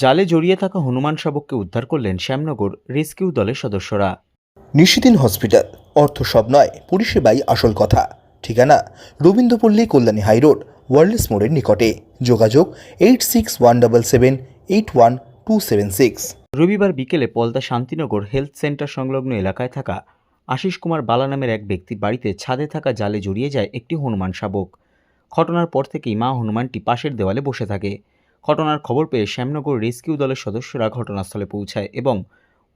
জালে জড়িয়ে থাকা হনুমান শাবককে উদ্ধার করলেন শ্যামনগর রেস্কিউ দলের সদস্যরা। নিশিদিন হসপিটাল অর্থ সব নয় পরিষেবাই আসল কথা। ঠিকানা রবীন্দ্রপল্লী কল্যাণী হাইরোড ওয়ার্ল্ডস মোড়ের নিকটে। যোগাযোগ eight six one double seven eight one two seven six. রবিবার বিকেলে পলদা শান্তিনগর হেলথ সেন্টার সংলগ্ন এলাকায় থাকা আশিস কুমার বালা নামের এক ব্যক্তির বাড়িতে ছাদে থাকা জালে জড়িয়ে যায় একটি হনুমান শাবক। ঘটনার পর থেকেই মা হনুমানটি পাশের দেওয়ালে বসে থাকে। ঘটনার খবর পেয়ে শ্যামনগর রেস্কিউ দলের সদস্যরা ঘটনাস্থলে পৌঁছায় এবং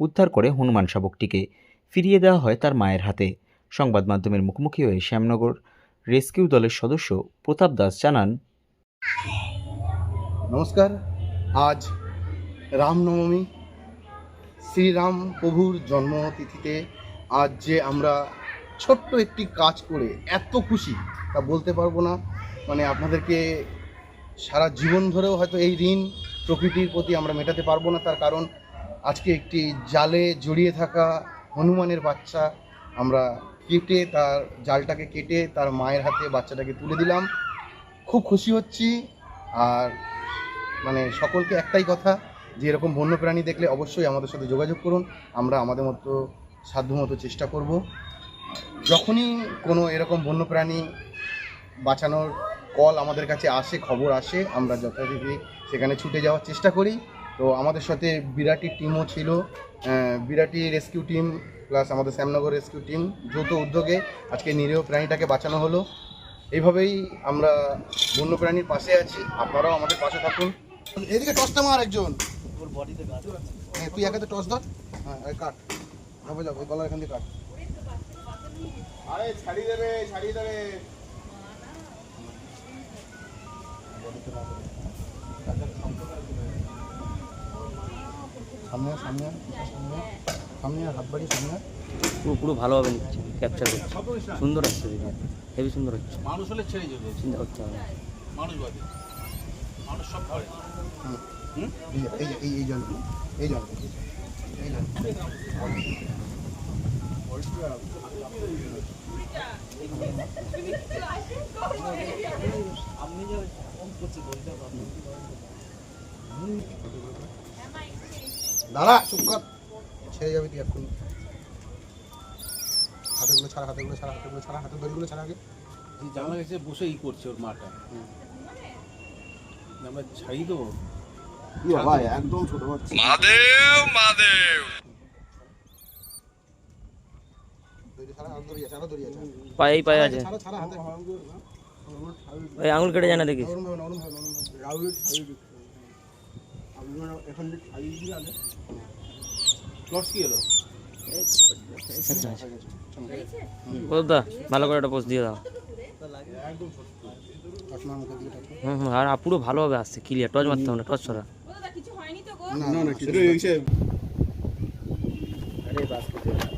উদ্ধার করে হনুমান শাবকটিকে ফিরিয়ে দেওয়া হয় তার মায়ের হাতে। সংবাদ মাধ্যমের মুখোমুখি হয়ে শ্যামনগর রেস্কিউ দলের সদস্য প্রতাপ দাস জানান, নমস্কার, আজ রামনবমী। শ্রীরাম প্রভুর জন্মতিথিতে আজ যে আমরা ছোট্ট একটি কাজ করে এত খুশি, তা বলতে পারব না। মানে আপনাদেরকে সারা জীবন ধরেও হয়তো এই ঋণ প্রকৃতির প্রতি আমরা মেটাতে পারব না, তার কারণ আজকে একটি জালে জড়িয়ে থাকা হনুমানের বাচ্চা আমরা কেটে তার জালটাকে কেটে তার মায়ের হাতে বাচ্চাটাকে তুলে দিলাম। খুব খুশি হচ্ছি আর মানে সকলকে একটাই কথা, যে এরকম বন্যপ্রাণী দেখলে অবশ্যই আমাদের সাথে যোগাযোগ করুন, আমরা আমাদের মতো সাধ্যমতো চেষ্টা করব। যখনই কোনো এরকম বন্যপ্রাণী বাঁচানোর কল আমাদের কাছে আসে খবর আসে আমরা যথারীতি সেখানে ছুটে যাওয়ার চেষ্টা করি। তো আমাদের সাথে বিরাটি টিমও ছিল বিরাটি রেস্কিউ টিম প্লাস আমাদের শ্যামনগর রেস্কিউ টিম যৌথ উদ্যোগে আজকে নিরীহ প্রাণীটাকে বাঁচানো হলো। এইভাবেই আমরা বন্যপ্রাণীর পাশে আছি আপনারাও আমাদের পাশে থাকুন। এদিকে টসটা মার একজন। হ্যাঁ তুই একাতে টস ধর। হ্যাঁ কাট। যাব যাব গলা এখান দিয়ে কাট। আরে ছাড়িয়ে দেবে ছাড়িয়ে দেবে। সামনে সামনে সামনে সামনে হাত বাড়ি সামনে পুরো পুরো ভালোভাবে নিচ্ছে ক্যাপচার করছে সুন্দর হচ্ছে ভিডিও হেভি সুন্দর হচ্ছে মানুষ হলে ছেড়ে যাবে চিন্তা করতে হবে না। মানুষ বাদে মানুষ সব করে এই যে, এই যে, এই এই জল এই জল এই জল দাঁড়া চুপ কর। ছেড়ে যাবে তুই এক্ষুনি। হাতেগুলো ছাড়া হাতেগুলো ছাড়া হাতেগুলো ছাড়া হাতের দড়িগুলো ছাড়া আগে। যে জানলা গেছে বসে ই করছে ওর মাটা। আমরা ছাড়িয়ে দেবো। ভাই একদম ছোট বাচ্চা। দড়ি ছাড়া ছাড়িয়ে দিচ্ছি। আপনারা এখন ছাড়িয়ে দিয়ে আগে। ক্লটস কি হলো? দা ভালো করে একটা পোস্ট দিয়ে দাও। হুম হুম আর পুরো ভালোভাবে আসছে ক্লিয়ার টচ মারতে হবে না টচ ছড়া। কিছু হয়নি তো গো? না না সেটা হইছে না